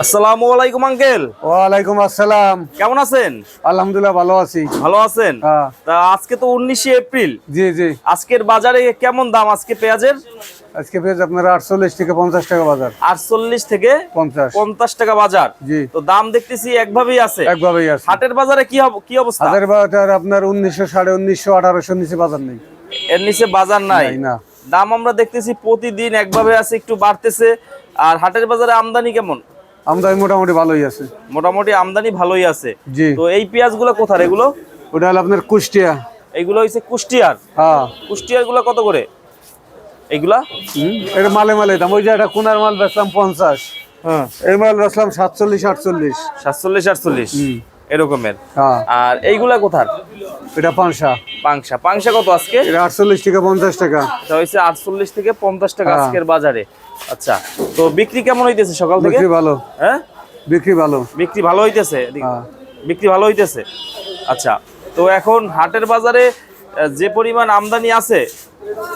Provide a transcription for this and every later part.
আসসালামু আলাইকুম আঙ্কেল। ওয়ালাইকুম আসসালাম। কেমন আছেন? আলহামদুলিল্লাহ ভালো আছি। ভালো আছেন? হ্যাঁ। তা আজকে তো উনিশে এপ্রিল। জি জি। আজকের বাজারে কেমন দাম আজকে পেঁয়াজের? আজকে পেয়েছে আপনার আটচল্লিশ থেকে পঞ্চাশ টাকা বাজার। আটচল্লিশ থেকে পঞ্চাশ। পঞ্চাশ টাকা বাজার। জি। তো দাম দেখতেছি একভাবেই আছে। একভাবেই আছে। হাটের বাজারে কি হব- কি অবস্থা? হাজার বাজার আপনার উনিশশো সাড়ে উনিশশো আঠারোশো নিচে বাজার নেই। এর নিচে বাজার নাই, না। দাম আমরা দেখতেছি প্রতিদিন একভাবে আছে একটু বাড়তেছে। আর হাটের বাজারে আমদানি কেমন? আমদানি মোটামুটি ভালোই আছে। মোটামুটি আমদানি ভালোই আছে। জি। তো এই পেঁয়াজগুলো কোথার এগুলো? ওটা হলো আপনার কুষ্টিয়া। এগুলো হচ্ছে কুষ্টিয়ার। হ্যাঁ। কুষ্টিয়ারগুলো কত করে? এগুলা? এটা মালে মালে দাম। ওই যে একটা কুনার মাল বেচলাম পঞ্চাশ। হ্যাঁ। এই মাল বেচলাম সাতচল্লিশ আটচল্লিশ। সাতচল্লিশ আটচল্লিশ। এরকমের। হ্যাঁ। আর এইগুলা কোথার? এটা পাঁচশা পাংশা। পাংশা কত আজকে? এটা আটচল্লিশ থেকে পঞ্চাশ টাকা। এটা হচ্ছে আটচল্লিশ থেকে পঞ্চাশ টাকা হ্যাঁ। আজকের বাজারে। আচ্ছা তো বিক্রি কেমন হইতেছে সকাল থেকে? বিক্রি ভালো। হ্যাঁ? বিক্রি ভালো। বিক্রি ভালো হইতেছে? হ্যাঁ। বিক্রি ভালো হইতেছে? আচ্ছা তো এখন হাটের বাজারে যে পরিমাণ আমদানি আছে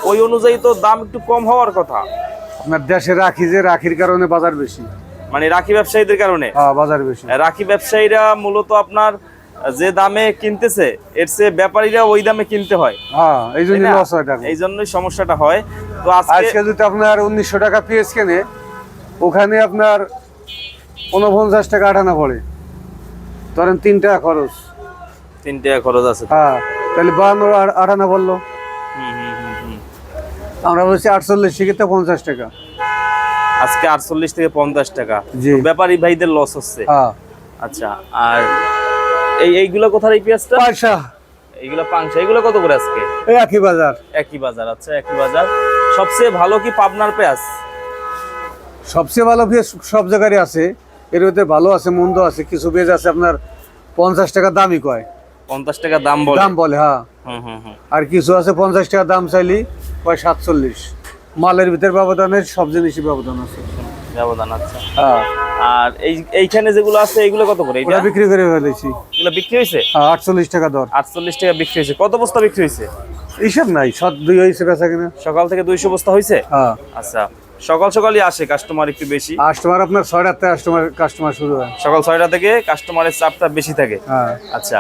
ওই অনুযায়ী তো দাম একটু কম হওয়ার কথা। আপনার দেশে রাখি যে রাখির কারণে বাজার বেশি। মানে রাখি ব্যবসায়ীদের কারণে? হ্যাঁ বাজার বেশি। রাখি ব্যবসায়ীরা মূলত আপনার যে দামে কিনতেছে এর চেয়ে ব্যাপারীরা ওই দামে কিনতে হয়। হ্যাঁ এই জন্য লস হয় টাকা এই জন্যই সমস্যাটা হয়। তো আজকে যদি আপনার উনিশশো টাকা পেঁয়াজ কেনে ওখানে আপনার উনপঞ্চাশ টাকা আটানা পড়ে। ধরেন তিন টাকা খরচ। তিন টাকা খরচ আছে। হ্যাঁ তাহলে বাহান্ন আটানা পড়ল। আমরা বলছি আটচল্লিশ থেকে পঞ্চাশ টাকা। আজকে আটচল্লিশ থেকে পঞ্চাশ টাকা। ব্যাপারী ভাইদের লস হচ্ছে। হ্যাঁ। আচ্ছা আর এই এইগুলো কোথায় এই পেঁয়াজটা? পয়সা এইগুলো পাংশা। এগুলো কত করে আজকে? একই বাজার। একই বাজার আচ্ছা একই বাজার। সবচেয়ে ভালো কি পাবনার পেঁয়াজ? সবচেয়ে ভালো পেঁয়াজ সব জায়গায় আছে। এর মধ্যে ভালো আছে মন্দ আছে। কিছু পেঁয়াজ আছে আপনার পঞ্চাশ টাকা দামই কয়। পঞ্চাশ টাকা দাম বলে। দাম বলে হ্যাঁ। হুম হুম হুম। আর কিছু আছে পঞ্চাশ টাকা দাম চাইলি কয় সাতচল্লিশ। মালের ভিতরে ব্যবধানে সব জিনিসই ব্যবধান আছে। ব্যবধান আচ্ছা হ্যাঁ। আর এই এইখানে যেগুলো আছে এইগুলো কত করে? এটা বিক্রি করে ফেলেছি। এগুলো বিক্রি হয়েছে? হ্যাঁ আটচল্লিশ টাকা দর। আটচল্লিশ টাকা বিক্রি হয়েছে। কত বস্তা বিক্রি হয়েছে? এইসব নাই সব দুই হয়েছে বেচা কিনা। সকাল থেকে দুইশো বস্তা হয়েছে? হ্যাঁ। আচ্ছা সকাল সকালই আসে কাস্টমার একটু বেশি? কাস্টমার আপনার ছয়টার থেকে কাস্টমার কাস্টমার শুরু হয়। সকাল ছয়টা থেকে কাস্টমারের চাপটা বেশি থাকে। হ্যাঁ। আচ্ছা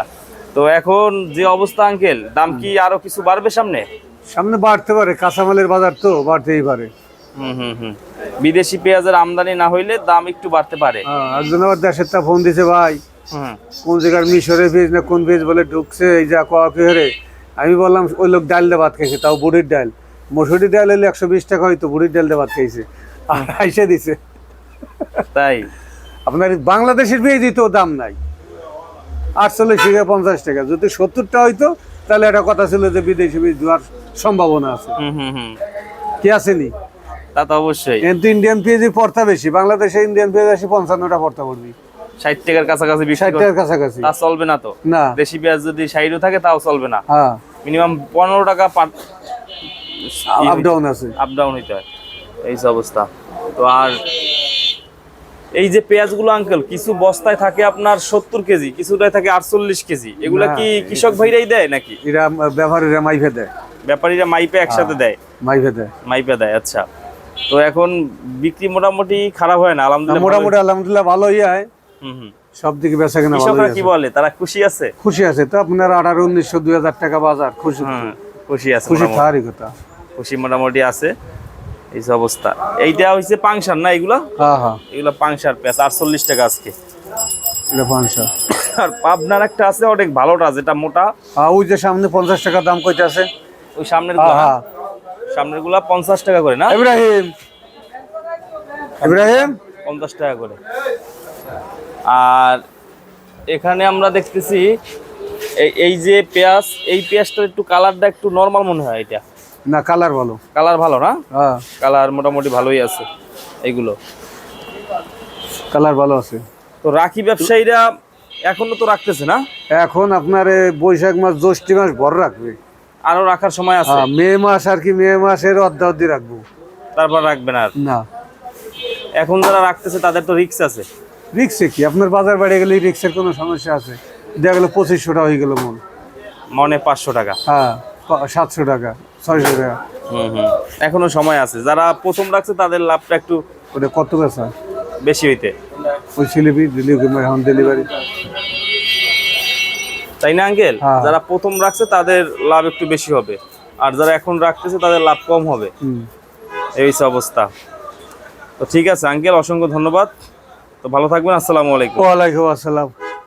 তো এখন যে অবস্থা আঙ্কেল দাম কি আরও কিছু বাড়বে সামনে? সামনে বাড়তে পারে কাঁচামালের বাজার তো বাড়তেই পারে। বিদেশি পেঁয়াজের আমদানি না হইলে দাম একটু বাড়তে পারে। হ্যাঁ একজন আবার দেশের তা ফোন দিছে ভাই। কোন জায়গার মিশরের বীজ না কোন বীজ বলে ঢুকছে এই যা কোয়া ফেরে আমি বললাম ওই লোক ডাল দিয়ে ভাত খাইছে তাও বুড়ির ডাল। মসুরি ডাল হলে একশো বিশ টাকা হয়তো বুড়ির ডাল দিয়ে ভাত খাইছে। আর আইসে দিছে। তাই? আপনার বাংলাদেশের বীজই তো দাম নাই। আটচল্লিশ থেকে পঞ্চাশ টাকা। যদি সত্তরটা হইতো তাহলে একটা কথা ছিল যে বিদেশি বীজ দেওয়ার সম্ভাবনা আছে। কি আসেনি? তা তো অবশ্যই। কিন্তু ইন্ডিয়ান পেঁয়াজের পর্তা বেশি বাংলাদেশে ইন্ডিয়ান পেঁয়াজ আসি পঞ্চান্নটা পর্তা পড়বি। ষাট টাকার কাছাকাছি ষাট টাকার কাছাকাছি। তা চলবে না তো। না। দেশি পেঁয়াজ যদি থাকে তাও চলবে না। হ্যাঁ। মিনিমাম পনেরো টাকা আপ ডাউন আছে। আপ ডাউন হইতে হয়। এই অবস্থা। তো আর এই যে পেঁয়াজগুলো আঙ্কেল কিছু বস্তায় থাকে আপনার সত্তর কেজি কিছুটায় থাকে আটচল্লিশ কেজি। এগুলা কি কৃষক ভাইরাই দেয় নাকি? এরা ব্যবহারীরা মাইফে দেয়। ব্যাপারীরা মাইপে একসাথে দেয়? মাইফে দেয়। মাইপে দেয় আচ্ছা। তো এখন বিক্রি মোটামুটি খারাপ হয় না আলহামদুলিল্লাহ মোটামুটি আলহামদুলিল্লাহ ভালোই হয়। সব দিকে বেচা কেনা ভালোই কি। বলে তারা খুশি আছে? খুশি আছে তো আপনার আঠারো উনিশশো দুই হাজার টাকা বাজার খুশি। খুশি আছে খুশি। থাকারই কথা। খুশি মোটামুটি আছে এই অবস্থা। এইটা হইছে পাংশার না এগুলা? হ্যাঁ হ্যাঁ। এগুলো পাংশার পেঁয়াজ আটচল্লিশ টাকা আজকে। এটা পাঁচশো আর পাবনার একটা আছে অনেক ভালোটা যেটা মোটা। ওই যে সামনে পঞ্চাশ টাকা দাম কইতে আছে ওই সামনের হ্যাঁ। সামনেরগুলা পঞ্চাশ টাকা করে না? ইব্রাহিম। ইব্রাহিম? পঞ্চাশ টাকা করে। আর এখানে আমরা দেখতেছি এই- যে পেঁয়াজ এই পেঁয়াজটার একটু কালারটা একটু নর্মাল মনে হয় এটা। না কালার ভালো। কালার ভালো না? হ্যাঁ। কালার মোটামুটি ভালোই আছে এইগুলো। কালার ভালো আছে। তো রাখি ব্যবসায়ীরা এখনও তো রাখতেছে না? এখন আপনার বৈশাখ মাস জ্যৈষ্ঠী মাস ভর রাখবে। আরও রাখার সময় আছে। হ্যাঁ মে মাস আর কি মে মাসের অর্ধা অর্ধি রাখব। তারপর রাখবেন আর? না। এখন যারা রাখতেছে তাদের তো রিক্স আছে। রিক্সে কি? আপনার বাজার বাড়ি গেলে রিক্সের কোনো সমস্যা আছে? দেখা গেলো পঁচিশশো টাকা হয়ে গেল মন। মনে পাঁচশো টাকা। হ্যাঁ সাতশো টাকা ছয়শো টাকা। হুম হুম। এখনও সময় আছে। যারা প্রথম রাখছে তাদের লাভটা একটু ওটা কত বেচা? বেশি হইতে। ওই স্লিপই দিলি এখন ডেলিভারি তাই না আঙ্কেল? হ্যাঁ। যারা প্রথম রাখছে তাদের লাভ একটু বেশি হবে। আর যারা এখন রাখতেছে তাদের লাভ কম হবে। এই সব অবস্থা। তো ঠিক আছে আঙ্কেল অসংখ্য ধন্যবাদ। তো ভালো থাকবেন আসসালামু আলাইকুম। ওয়ালাইকুম আসসালাম।